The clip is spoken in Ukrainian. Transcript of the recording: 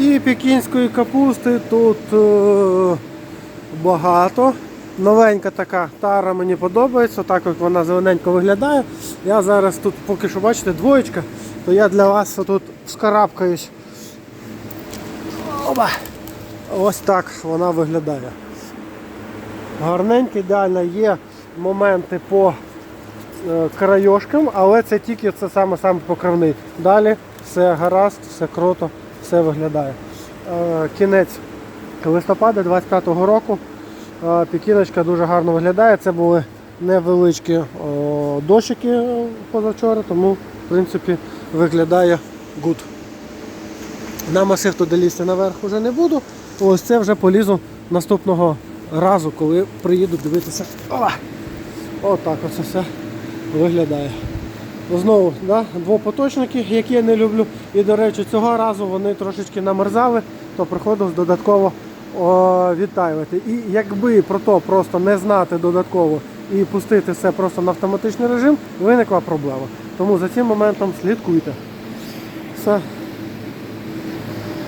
І пекінської капусти тут е, багато. Новенька така тара мені подобається, так як вона зелененько виглядає. Я зараз тут поки що бачите двоєчка, то я для вас тут вскарабкаюсь. Оба! Ось так вона виглядає. Гарненько, ідеально є моменти по е, крайошкам, але це тільки це саме саме покривний. Далі все гаразд, все круто, все виглядає. Е, Кінець листопада 25-го року. е, Пікіночка дуже гарно виглядає. Це були невеличкі дощики е, позавчора, тому в принципі виглядає гуд. На масив туди лізти наверх вже не буду. Ось це вже полізу наступного разу, коли приїду дивитися. Отак оце все виглядає. Знову да, двопоточники, які я не люблю. І, до речі, цього разу вони трошечки намерзали, то приходилось додатково о, відтаювати. І якби про то просто не знати додатково і пустити все просто на автоматичний режим, виникла проблема. Тому за цим моментом слідкуйте. Все.